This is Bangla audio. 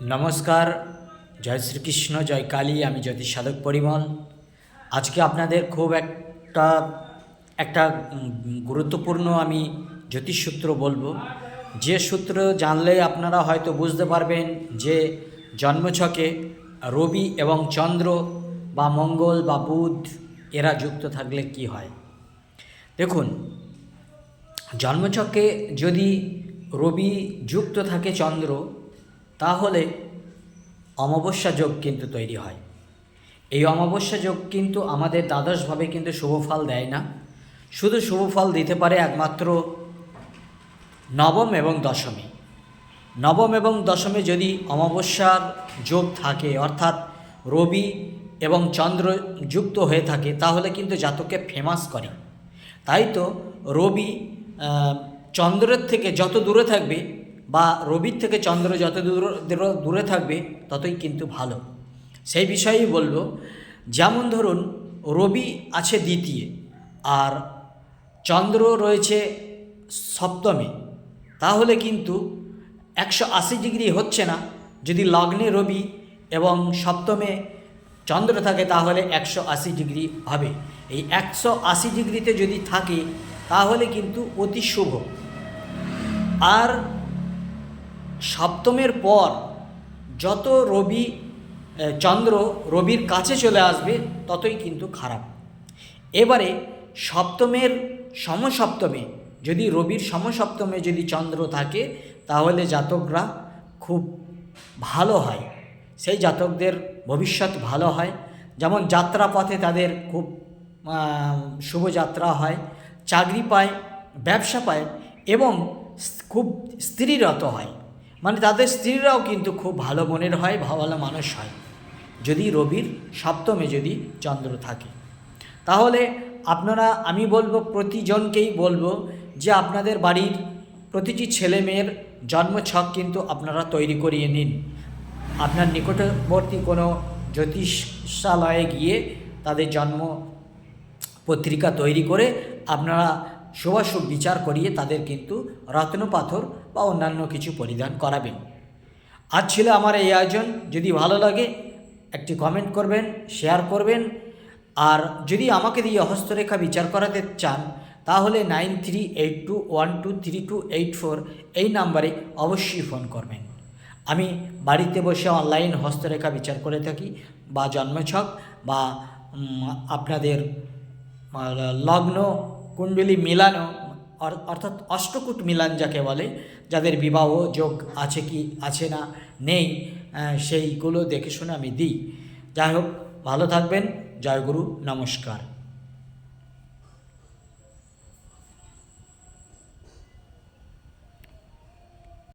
নমস্কার, জয় শ্রীকৃষ্ণ, জয় কালী, আমি জ্যোতিষ সাধক পরিমল। আজকে আপনাদের খুব একটা একটা গুরুত্বপূর্ণ আমি জ্যোতিষ সূত্র বলব। যে সূত্র জানলে আপনারা হয়তো বুঝতে পারবেন যে জন্মছকে রবি এবং চন্দ্র বা মঙ্গল বা বুধ এরা যুক্ত থাকলে কি হয়? দেখুন জন্মচক্রে যদি রবি যুক্ত থাকে চন্দ্র তাহলে অমাবস্যা যোগ কিন্তু তৈরি হয়। এই অমাবস্যা যোগ কিন্তু আমাদের দ্বাদশভাবে কিন্তু শুভ ফল দেয় না। শুধু শুভ ফল দিতে পারে একমাত্র নবম এবং দশমী। নবম এবং দশমে যদি অমাবস্যার যোগ থাকে, অর্থাৎ রবি এবং চন্দ্র যুক্ত হয়ে থাকে, তাহলে কিন্তু জাতককে ফেমাস করে। তাই তো রবি চন্দ্রের থেকে যত দূরে থাকবে বা রবির থেকে চন্দ্র যত দূর, দূর- থাকবে ততই কিন্তু ভালো। সেই বিষয়েই বলব, যেমন ধরুন, রবি আছে দ্বিতীয় আর চন্দ্র রয়েছে সপ্তমে। তাহলে কিন্তু একশো আশি ডিগ্রি হচ্ছে না। যদি লগ্নে রবি এবং সপ্তমে চন্দ্র থাকে, তাহলে একশো আশি ডিগ্রি হবে। এই একশো আশি ডিগ্রিতে যদি থাকে, তাহলে কিন্তু অতি শুভ। আর সপ্তমের পর যত রবি চন্দ্র রবির কাছে চলে আসবে, ততই কিন্তু খারাপ। এবারে সপ্তমের সমসপ্তমে, যদি রবির সমসপ্তমে যদি চন্দ্র থাকে, তাহলে জাতকরা খুব ভালো হয়। সেই জাতকদের ভবিষ্যৎ ভালো হয়। যেমন যাত্রাপথে তাদের খুব শুভযাত্রা হয়, চাকরি পায়, ব্যবসা পায় এবং খুব স্ত্রীরত হয়। মানে তাদের স্ত্রীরাও কিন্তু খুব ভালো মনের হয়, ভালো মানুষ হয়। যদি রবির সপ্তমে যদি চন্দ্র থাকে। তাহলে আপনারা, আমি বলব প্রতিজনকেই বলব যে আপনাদের বাড়ির প্রতিটি ছেলে মেয়ের জন্মছক কিন্তু আপনারা তৈরি করিয়ে নিন। আপনার নিকটবর্তী কোনো জ্যোতিষালয়ে গিয়ে তাদের জন্ম পত্রিকা তৈরি করে আপনারা শুভাশুভ বিচার করিয়ে তাদের কিন্তু রত্ন পাথর বা অন্যান্য কিছু পরিধান করাবেন। আজ ছিল আমার এই আয়োজন। যদি ভালো লাগে, একটি কমেন্ট করবেন শেয়ার করবেন। আর যদি আমাকে দিয়ে হস্তরেখা বিচার করাতে চান, তাহলে nine three eight two one two three two eight four এই নাম্বারে অবশ্যই ফোন করবেন। আমি বাড়িতে বসে অনলাইন হস্তরেখা বিচার করে থাকি বা জন্মছক বা আপনাদের লগ্ন, কুণ্ডলী মিলানো অর্থাৎ অষ্টকূট মিলান যাকে বলে, যাদের বিবাহ যোগ আছে কি আছে না নেই সেইগুলো দেখে শুনে আমি দিই। যাই হোক, ভালো থাকবেন। জয়গুরু নমস্কার।